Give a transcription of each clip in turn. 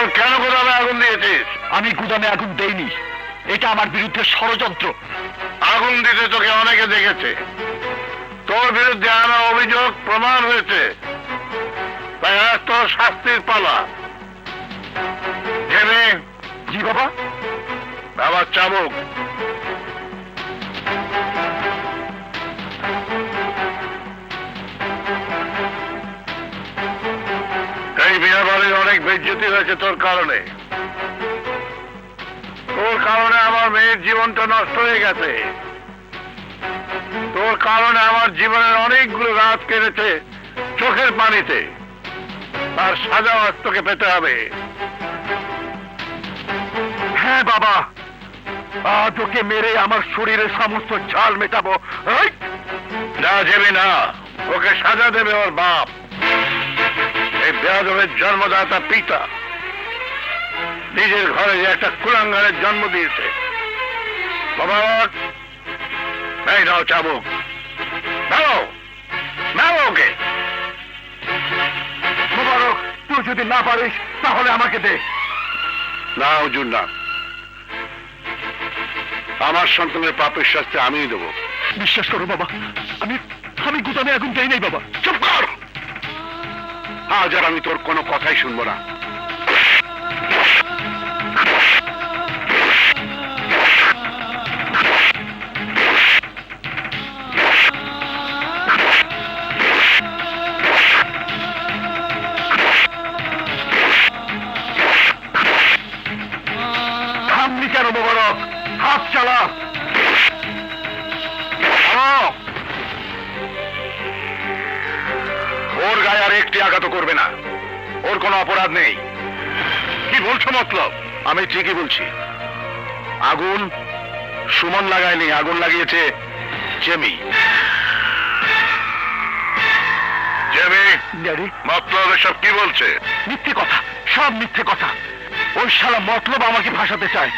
বল কেন গোদামে আগুন দিয়েছিস? আমি গুদামে আগুন দেইনি। এটা আমার বিরুদ্ধে ষড়যন্ত্র। আগুন দিতে তোকে অনেকে দেখেছে। তোর বিরুদ্ধে আনা অভিযোগ প্রমাণ হয়েছে। তাই আজ তোর শাস্তির পালা। জি বাবা। বাবা চাবুক। অনেক বেজ্জতি হয়েছে তোর কারণে। তোর কারণে আমার মেয়ের জীবনটা নষ্ট হয়ে গেছে। তোর কারণে আমার জীবনের অনেকগুলো রাত কেটেছে চোখের পানিতে। আর সাজা তোকে পেতে হবে। হ্যাঁ বাবা। ওকে মেরে আমার শরীরের সমস্ত ঝাল মেটাবো! না যাবি না। ওকে সাজা দেবে ওর বাপ। এই বেয়াদবের জন্মদাতা পিতা। নিজের ঘরে যে একটা কুলাঙ্গারের জন্ম দিয়েছে। বাবা এই নাও চাবুক নাও নাও ওকে। মোবারক তুই যদি না পারিস তাহলে আমাকে দে। না হুজুর না। আমার সন্তানের পাপের শাস্তি আমিই দেবো। বিশ্বাস করো বাবা আমি আমি গুদামে আগুন দেই নাই বাবা। চুপ কর! আজ আর আমি তোর কোনো কথাই শুনব না। কেন মোবারক? হাত চালা। আর একটি আঘাত করবে না। ওর কোনো অপরাধ নেই। কি বলছো মতলব? আমি ঠিকই বলছি। আগুন সুমন লাগায়নি আগুন লাগিয়েছে জেমি। Jamie daddy. মতলব এসব কি বলছে? মিথ্যে কথা সব মিথ্যে কথা। ওই শালা মতলব আমাকে ভাসাতে চায়।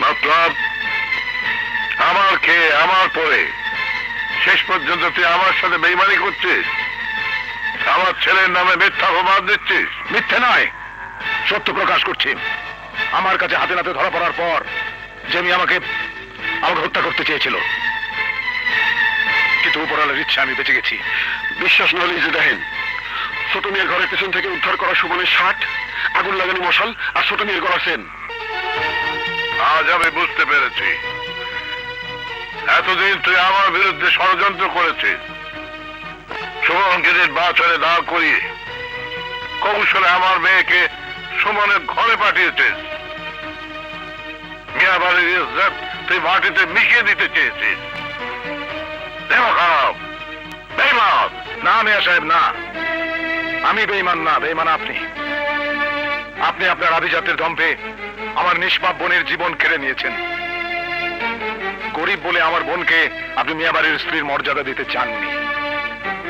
মতলব আমার খেয়ে আমার পরে। শেষ পর্যন্ত তুই আমার সাথে বেইমানি করছিস? আমার ছেলের নামে মিথ্যা অপবাদ দিচ্ছিস? মিথ্যে নয়। সত্য প্রকাশ করছি। আমার কাছে হাতে নাতে ধরা পড়ার পর জেমি আমাকে আমাকে হত্যা করতে চেয়েছিল। কিন্তু উপরালার ইচ্ছা, আমি বেঁচে গেছি। বিশ্বাস না হলে যে দেখেন, ছোট মেয়ের ঘরের পেছন থেকে উদ্ধার করা সুমনের শার্ট, আগুন লাগানো মশাল আর ছোট মেয়ের গলা সেন। আজ আমি বুঝতে পেরেছি। এতদিন তুই আমার বিরুদ্ধে ষড়যন্ত্র করেছিস। সুমনকে নির্বাচনে দাঁড় করিয়ে কৌশলে আমার মেয়েকে সুমনের ঘরে পাঠিয়েছিস। মিয়া বাড়ির ইজ্জত তুই মাটিতে মিশিয়ে দিতে চেয়েছিস। দেহ বেইমান। না, মিয়া সাহেব, না। আমি বেইমান না, বেইমান আপনি। আপনি আপনার আভিজাতের দম্ভে আমার নিষ্পাপ বোনের জীবন কেড়ে নিয়েছেন। গরিব বলে আমার বোনকে আপনি মিয়াবাড়ির স্ত্রীর মর্যাদা দিতে চাননি।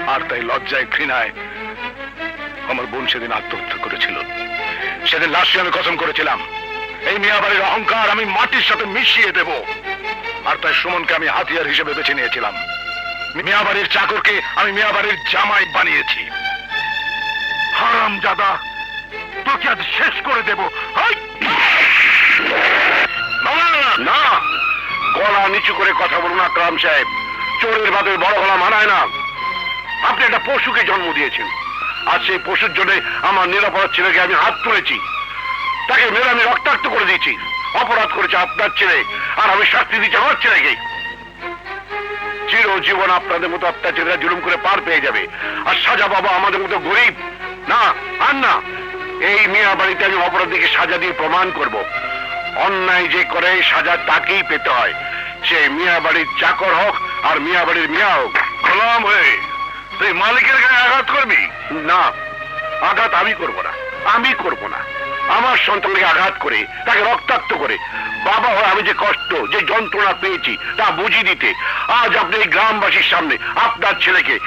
আর তাই লজ্জায়, ঘৃণায় আমার বোন সেদিন আত্মহত্যা করেছিল। সেদিন লাশে আমি কসম করেছিলাম। এই মিয়াবাড়ির অহংকার আমি মাটির সাথে মিশিয়ে দেব। আর তাই সুমনকে আমি হাতিয়ার হিসেবে বেছে নিয়েছিলাম। মিয়াবাড়ির চাকরকে আমি মিয়াবাড়ির জামাই বানিয়েছি। হারাম জাদা, তোকে আজ শেষ করে দেব। না, গলা নিচু করে কথা বলুন আকরাম সাহেব। চোরের বাদের বড় গলা মানায় না। আপনি একটা পশুকে জন্ম দিয়েছেন। আর সেই পশুর জন্য আমার নিরাপরাধ ছেলেকে আমি হাত তুলেছি। তাকে মেরে আমি রক্তাক্ত করে দিয়েছি। অপরাধ করেছে আপনার ছেলে, আর আমি শাস্তি দিচ্ছি আমার ছেলেকে। চিরজীবন আপনাদের মতো অত্যাচারীরা জুলুম করে পার পেয়ে যাবে। আর সাজা বাবা আমাদের মতো গরিব। না, আর না, এই মিয়া বাড়িতে আমি অপরাধীকে সাজা দিয়ে প্রমাণ করব। অন্যায় যে করে, সাজা তাকেই পেতে হয়। সে মিয়া বাড়ির চাকর হোক, আর মিয়া বাড়ির মিয়া হোক। গোলাম হয়ে তুই মালিকের গায়ে আঘাত করবি? না, আঘাত আমি করব না, আমি করব না। আমার সন্তানকে আঘাত করে, তাকে রক্তাক্ত করে, বাবা হয়ে আমি যে কষ্ট, যে যন্ত্রণা পেয়েছি, তা বুঝিয়ে দিতে আজ আপনি এই গ্রামবাসীর সামনে আপনার ছেলেকে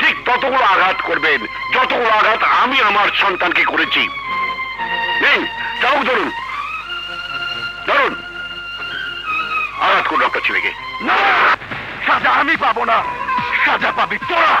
ঠিক ততগুলো আঘাত করবেন, যতগুলো আঘাত আমি আমার সন্তানকে করেছি। নিন, চাবুক ধরুন। ধরুন। আঘাত করুন আপনার ছেলেকে। না আমি পাবো না। সাজা পাবি তোরা।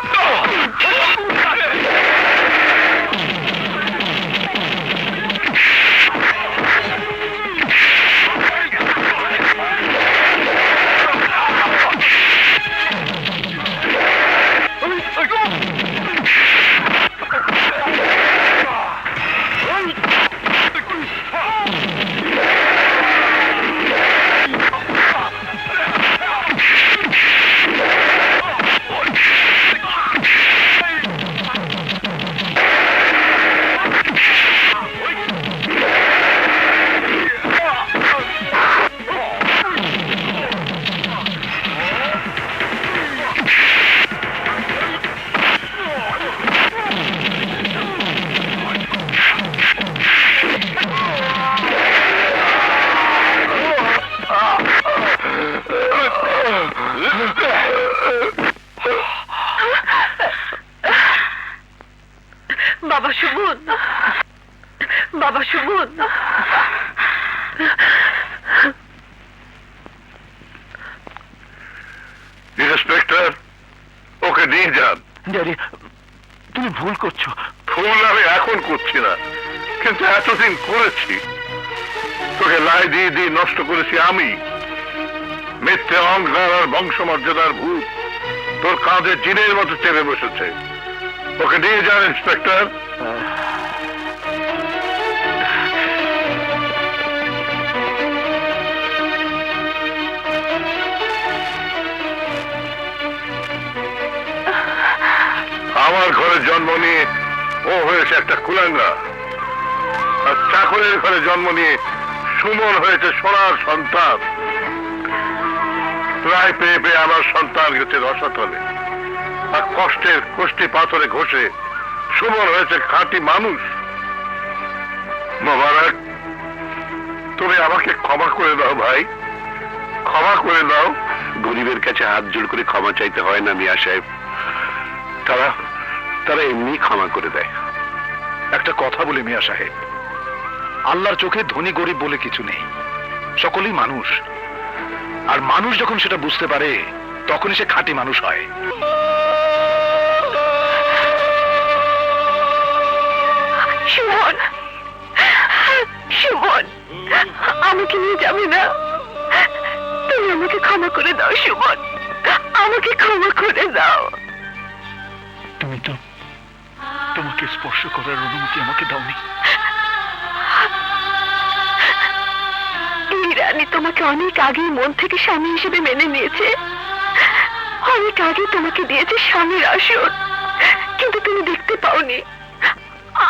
সুমন ইন্সপেক্টর ওকে নিয়ে যান। ড্যাডি তুমি ভুল করছ। ফুল আমি এখন করছি না কিন্তু এতদিন করেছি। তোকে লাই দিয়ে দিয়ে নষ্ট করেছি আমি। মিথ্যে অহংকার আর বংশমর্যাদার ভূত তোর কাঁধে জিনের মতো চেপে বসেছে। ওকে নিয়ে যান ইন্সপেক্টর। আমার ঘরে জন্ম নিয়ে ও হয়েছে একটা কুলাঙ্গা। আর চাকরের ঘরে জন্ম নিয়ে সুমন হয়েছে সোনার সন্তান। প্রায় পেয়ে পেয়ে আমার সন্তান গেছে রসাতলে। আর কষ্টের কষ্টি পাথরে ঘষে সুমন হয়েছে খাঁটি মানুষ। মোবারক তুমি আমাকে ক্ষমা করে দাও ভাই। ক্ষমা করে দাও। গরিবের কাছে হাত জোড় করে ক্ষমা চাইতে হয় না, মিয়া সাহেব। তারা তারা এমনি ক্ষমা করে দেয়। একটা কথা বলি মিয়া সাহেব। আল্লাহর চোখে ধনী গরিব বলে কিছু নেই। সকলেই মানুষ। আর মানুষ যখন সেটা বুঝতে পারে, তখনই সে খাঁটি মানুষ হয়। আমাকে নিয়ে যাবে না? তুমি আমাকে ক্ষমা করে দাও, সুমন। আমাকে ক্ষমা করে দাও। তোমাকে স্পর্শ করার অনুমতি আমাকে দাওনি। রানী তোমাকে অনেক আগেই মন থেকে স্বামী হিসেবে মেনে নিয়েছে। অনেক আগে তোমাকে দিয়েছে স্বামীর আসন কিন্তু তুমি দেখতে পাওনি।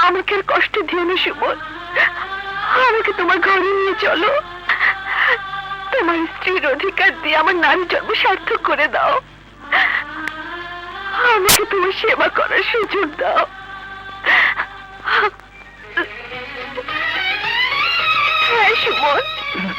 আমাকে আর কষ্ট দিও না সুমন আমাকে তোমার ঘরে নিয়ে চলো। তোমার স্ত্রীর অধিকার দিয়ে আমার নারী জন্ম সার্থক করে দাও। আমাকে তোমার সেবা করার সুযোগ দাও। হ্যাঁ সুমন